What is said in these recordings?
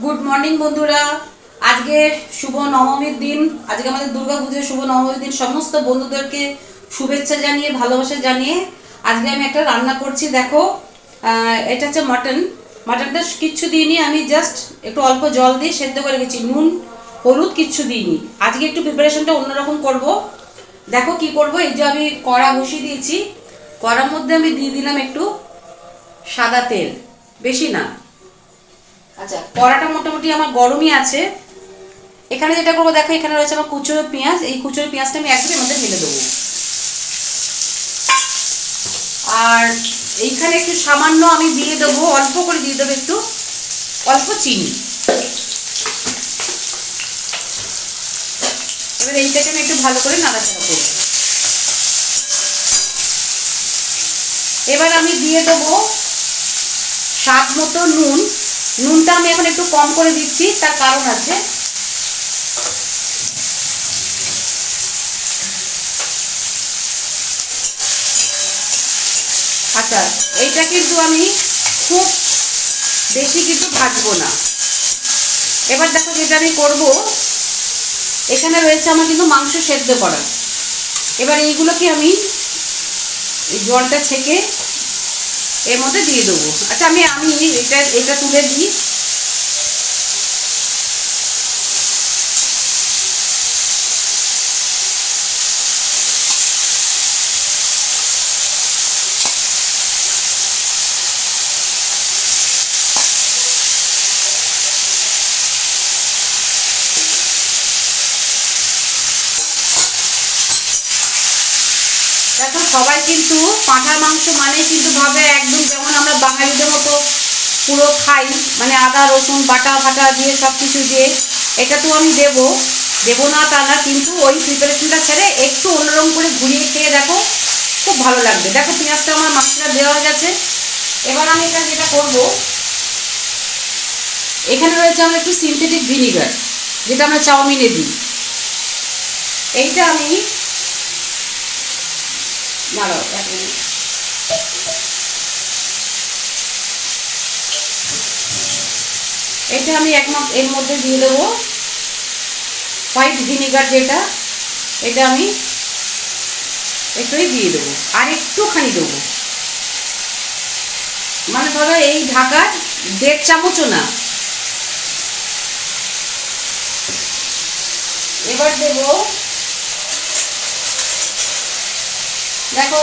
Good morning বন্ধুরা। আজকে শুভ নবমীর দিন। আজকে আমাদের দুর্গা পুজোর শুভ নবমীর দিন। সমস্ত বন্ধুদেরকে শুভেচ্ছা জানিয়ে, ভালোবাসা জানিয়ে আজকে আমি একটা রান্না করছি। দেখো এটা হচ্ছে মাটন। মাটনটা কিচ্ছু দিইনি, আমি জাস্ট একটু অল্প জল দিয়ে সেদ্ধ করে রেখেছি। নুন, হলুদ কিচ্ছু দিইনি। আজকে একটু প্রিপারেশনটা অন্যরকম করব। দেখো কি করব, এই যে আমি কড়া বসিয়ে দিয়েছি। কড়ার মধ্যে আমি দিয়ে দিলাম একটু সাদা তেল। বেশি না। আচ্ছা কড়াটা মোটামুটি আমার গরমই আছে। এখানে যেটা করব, দেখো, এখানে রয়েছে আমার কুচুরো পেঁয়াজ। এই কুচুরো পেঁয়াজটা আমি একদম মধ্যে ফেলে দেবো। আর এইখানে একটু সামান্য আমি দিয়ে দেবো, অল্প করে দিয়ে দেবো একটু, অল্প চিনি। এবার এইটাকে আমি একটু ভালো করে নাড়াচাড়া করব এবার আমি দিয়ে দেবো স্বাদ মতো নুন। নুনটা আমি এখন একটু কম করে দিচ্ছি, তার কারণ আছে। আচ্ছা এইটা কিন্তু আমি খুব বেশি কিন্তু ভাজবো না। এবার দেখো যেটা আমি করব, এখানে রয়েছে আমার কিন্তু মাংস সেদ্ধ করা। এবার এইগুলোকে আমি জলটা ছেঁকে এর মধ্যে দিয়ে দেবো। আচ্ছা আমি আমি এটা এটা তুলে দিই দেখো সবাই কিন্তু পাঁঠার মাংস মানে কিন্তু ভাবে একদম যেমন আমরা বাঙালিদের মতো পুরো খাই মানে আদা, রসুন, বাটা ফাটা দিয়ে সব কিছু দিয়ে। এটা তো আমি দেব। দেবো না তা না, কিন্তু ওই প্রিপারেশনটা ছেড়ে একটু অন্যরকম করে ঘুরিয়ে খেয়ে দেখো, খুব ভালো লাগবে। দেখো পেঁয়াজটা আমার মাংসটা দেওয়া হয়ে গেছে। এবার আমি এটা যেটা করব, এখানে রয়েছে আমার একটু সিনথেটিক ভিনিগার যেটা আমরা চাউমিনে দিই। এইটা আমি দাঁড়াও এক মিনিট এটা আমি এক এর মধ্যে দিয়ে দেবো। হোয়াইট ভিনিগার যেটা, এটা আমি একটুই দিয়ে দেবো। আর একটুখানি দেবো। মানে ধরো এই ঢাকার দেড় চামচও না। এবার দেবো দেখো,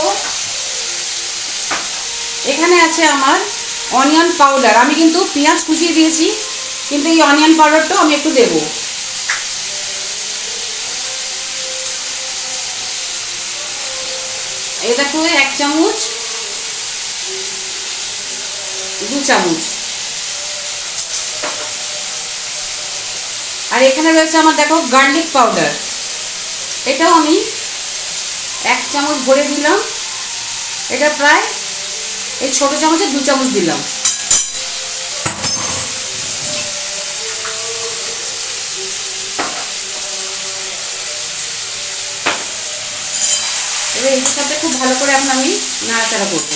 এখানে আছে আমার অনিয়ন পাউডার আমি কিন্তু পেঁয়াজ কুচিয়ে দিয়েছি, কিন্তু এই অনিয়ন পাউডারটাও আমি একটু দেব। এই দেখো, এক চামচ, দু চামচ। আর এখানে রয়েছে আমার, দেখো গার্লিক পাউডার এটাও আমি এক চামচ ভরে দিলাম। এটা প্রায় এই ছোটো চামচে দু চামচ দিলাম। এবার এটার সাথে খুব ভালো করে এখন আমি নাড়াচাড়া করব।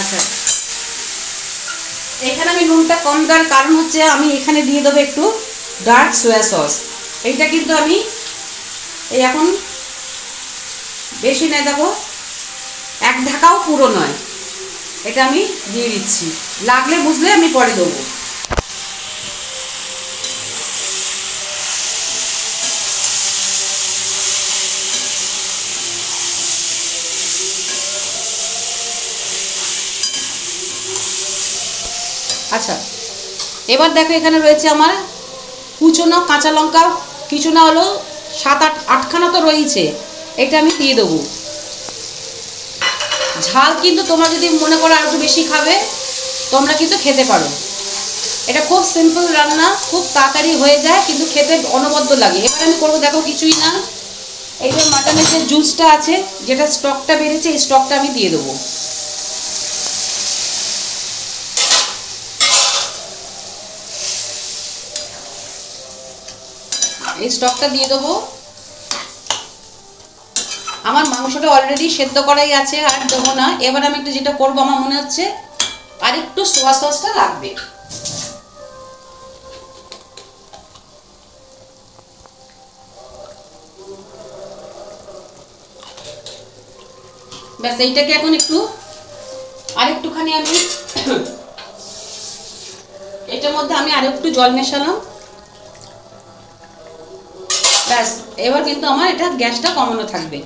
আচ্ছা। এখানে আমি নুনটা কম দেওয়ার কারণ হচ্ছে আমি এখানে দিয়ে দেবো একটু ডার্ক সোয়া সস এইটা কিন্তু আমি এই এখন বেশি নেই দেবো। এক ঢাকাও পুরো নয়। এটা আমি দিয়ে দিচ্ছি। লাগলে বুঝলে আমি পরে দেবো। আচ্ছা এবার দেখো এখানে রয়েছে আমার কুচনো কাঁচা লঙ্কা, কিছু না হলো সাত আট, আটখানা তো রয়েছে এটা আমি দিয়ে দেবো। ঝাল কিন্তু তোমরা যদি মনে করো আর একটু বেশি খাবে, তোমরা কিন্তু খেতে পারো। এটা খুব সিম্পল রান্না, খুব তাড়াতাড়ি হয়ে যায়, কিন্তু খেতে অনবদ্য লাগে। এবার আমি করব দেখো কিছুই না। এই যে মাটনের যে জুসটা আছে, যেটা স্টকটা বেড়েছে, এই স্টকটা আমি দিয়ে দেবো। এই স্টকটা দিয়ে দেবো। আমার মাংসটা অলরেডি সেদ্ধ করাই আছে, আর দেবো না। এবার আমি একটু যেটা করব, আমার মনে হচ্ছে আর একটু সোয়া সসটা লাগবে। ব্যাস, এইটাকে এখন একটু আর একটুখানি আমি, এটার মধ্যে আমি আর একটু জল মেশালাম। ব্যাস, এবার কিন্তু আমার এটা গ্যাসটা কমানো থাকবে।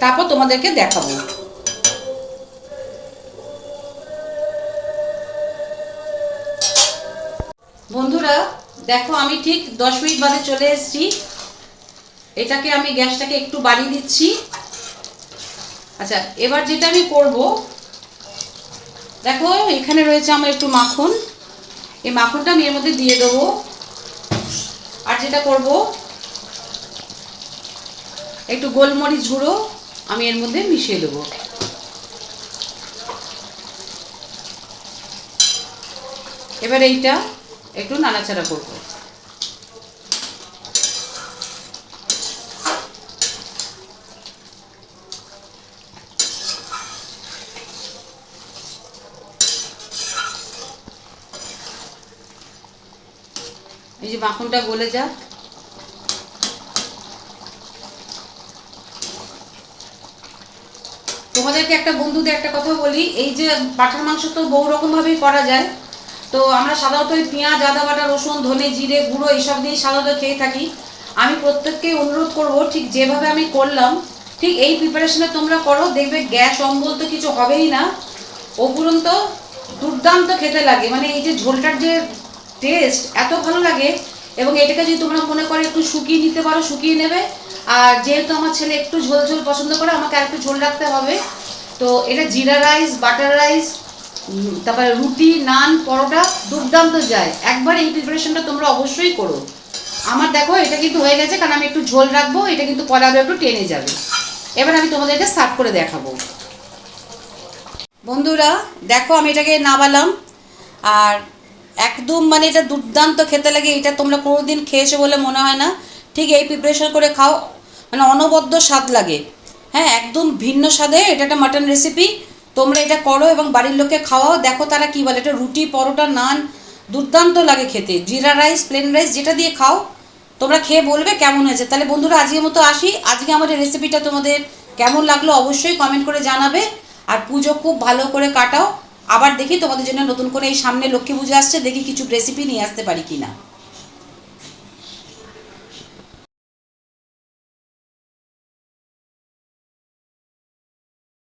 তারপর তোমাদেরকে দেখাবো। বন্ধুরা, দেখো আমি ঠিক দশ মিনিট বাদে চলে এসেছি। এটাকে আমি গ্যাসটাকে একটু বাড়িয়ে দিচ্ছি। আচ্ছা এবার যেটা আমি করব, দেখো এখানে রয়েছে আমার একটু মাখন। এই মাখনটা আমি এর মধ্যে দিয়ে দেবো। যেটা করব, একটু গোলমরিচ ঝুড়ো আমি এর মধ্যে মিশিয়ে দেবো। এবার এইটা একটু নাড়াচাড়া করব। এই যে মাখনটা গলে যাক। তোমাদেরকে একটা বন্ধুদের একটা কথা বলি, এই যে পাঠার মাংস তো বহু রকম ভাবেই করা যায়। তো আমরা সাধারণত ওই পেঁয়াজ, আদা বাটা, রসুন, ধনে, জিরে, গুঁড়ো এইসব দিয়ে সাধারণত খেয়ে থাকি। আমি প্রত্যেককে অনুরোধ করব, ঠিক যেভাবে আমি করলাম, ঠিক এই প্রিপারেশনে তোমরা করো, দেখবে গ্যাস, অম্বল তো কিছু হবেই না। উপরন্ত দুর্দান্ত খেতে লাগে। মানে এই যে ঝোলটার যে টেস্ট এত ভালো লাগে এবং এটাকে যদি তোমরা মনে করো একটু শুকিয়ে নিতে পারো, শুকিয়ে নেবে। আর যেহেতু আমার ছেলে একটু ঝোল ঝোল পছন্দ করে, আমাকে আর একটু ঝোল রাখতে হবে। তো এটা জিরা রাইস, বাটার রাইস তারপরে রুটি, নান, পরোটা দুর্দান্ত যায়। একবার এই প্রিপারেশনটা তোমরা অবশ্যই করো। আমার দেখো, এটা কিন্তু হয়ে গেছে, কারণ আমি একটু ঝোল রাখব, এটা কিন্তু পরে আবার একটু টেনে যাবে। এবার আমি তোমাদের এটা সার্ভ করে দেখাবো। বন্ধুরা, দেখো আমি এটাকে নাবালাম, আর একদম মানে এটা দুর্দান্ত খেতে লাগে, এটা তোমরা কোনোদিন খেয়েছো বলে মনে হয় না। ঠিক এই প্রিপারেশন করে খাও মানে অনবদ্য স্বাদ লাগে। হ্যাঁ একদম ভিন্ন স্বাদে, এটা একটা মাটন রেসিপি তোমরা এটা করো এবং বাড়ির লোককে খাওয়াও, দেখো তারা কী বলে, এটা রুটি, পরোটা, নান, দুর্দান্ত লাগে খেতে। জিরা রাইস প্লেন রাইস যেটা দিয়ে খাও, তোমরা খেয়ে বলবে কেমন হয়েছে। তাহলে বন্ধুরা, আজকের মতো আসি। আজকে এই রেসিপিটা তোমাদের কেমন লাগল অবশ্যই কমেন্ট করে জানাবে। আর পুজো খুব ভালো করে কাটাও। আবার দেখি তোমাদের জন্য নতুন করে এই সামনে লক্ষ্মী পুজো আসছে, দেখি কিছু রেসিপি নিয়ে আসতে পারি কিনা।